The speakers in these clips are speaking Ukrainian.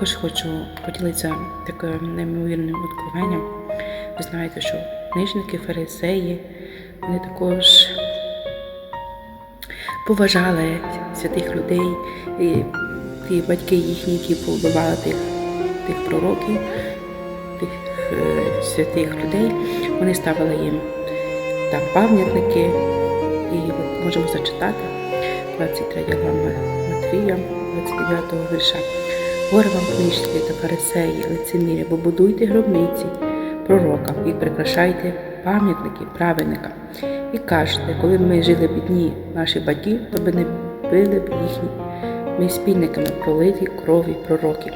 Також хочу поділитися таким неймовірним откровенням. Ви знаєте, що книжники, фарисеї, вони також поважали святих людей, і ті батьки їхні, які повбивали тих, тих пророків, тих е, святих людей, вони ставили їм там пам'ятники, і можемо зачитати 23 глава Матвія, 29 вірша. Горе вам книжки та фарисеї, лицемірі, бо будуйте гробниці пророкам і прикрашайте пам'ятники праведника. І кажете, коли б ми жили б дні наших батьків, то би не били б їхні ми спільниками пролиті крові пророків.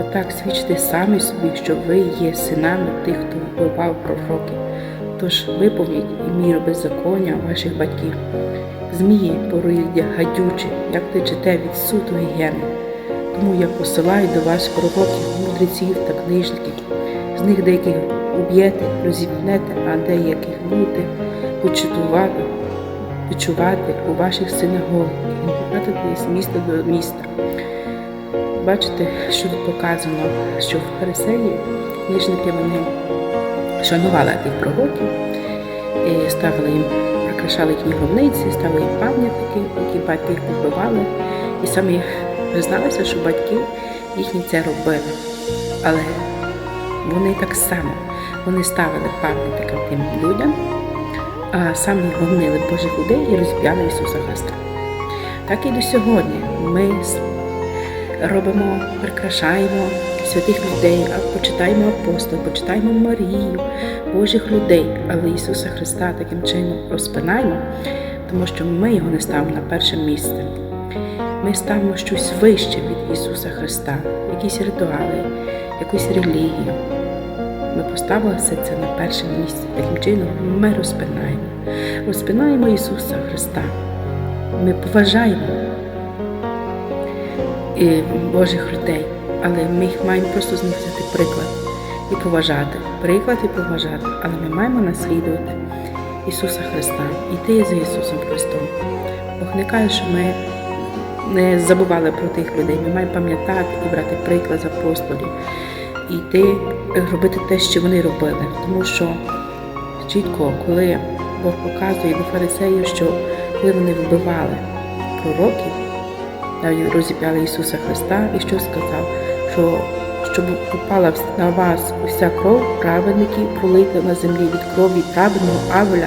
Отак свідчите самі собі, що ви є синами тих, хто вбивав пророків. Тож виповніть і міру беззаконня ваших батьків. Змії порують гадючі, як течете від суду гієни. Тому я посилаю до вас пророків, мудреців та книжників. З них деяких уб'єте, розіпнете, а деяких будете почутувати, почувати у ваших синагогах і гнати з міста до міста. Бачите, що тут показано, що в фарисеї книжники вони шанували тих пророків, і ставили їм, прикрашали їхні гробниці, ставили їм пам'ятники, які батьки їх побивали, і самі призналися, що батьки їхні це робили. Але вони так само вони ставили пам'ятника тим людям, а самі гонили Божих людей і розп'яли Ісуса Христа. Так і до сьогодні ми робимо, прикрашаємо святих людей, почитаємо апостол, почитаємо Марію, Божих людей, але Ісуса Христа таким чином розпинаємо, тому що ми його не ставимо на перше місце. Ми ставимо щось вище від Ісуса Христа, якісь ритуали, якусь релігію. Ми поставили все це на перше місце. Таким чином ми розпинаємо. Розпинаємо Ісуса Христа. Ми поважаємо е, Божих людей, але ми їх маємо просто з них приклад і поважати. Приклад і поважати, але ми маємо наслідувати Ісуса Христа, йти за Ісусом Христом. Бог не каже, що ми не забували про тих людей. Ми маємо пам'ятати і брати приклад з апостолів, і йти робити те, що вони робили. Тому що чітко, коли Бог показує до фарисеїв, що коли вони вбивали пророків, навіть розіп'яли Ісуса Христа, і що сказав, що щоб упала на вас вся кров праведників, пролита на землі від крові праведного Авеля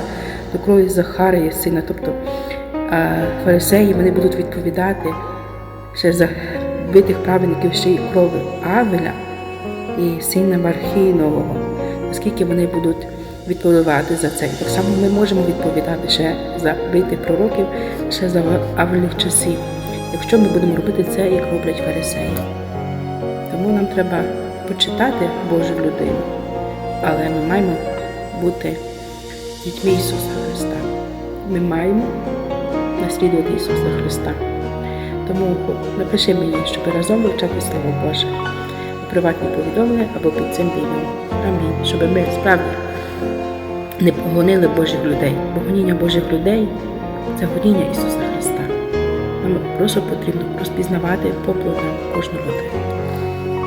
до крові Захарія, сина. Тобто фарисеї вони будуть відповідати ще за битих праведників ще й крови Авеля і сина Мархінового, оскільки вони будуть відповідати за це. Так само ми можемо відповідати ще за битих пророків, ще за Авельних часів, якщо ми будемо робити це, як роблять фарисеї. Тому нам треба почитати Божу людину, але ми маємо бути дітьми Ісуса Христа. Ми маємо наслідувати Ісуса Христа. Тому напиши мені, щоб разом вивчати Слово Боже у приватні повідомлення або під цим відео. Амінь. Щоб ми справді не погонили Божих людей. Бо гоніння Божих людей це гоніння Ісуса Христа. Нам просто потрібно розпізнавати по плодам кожну людину.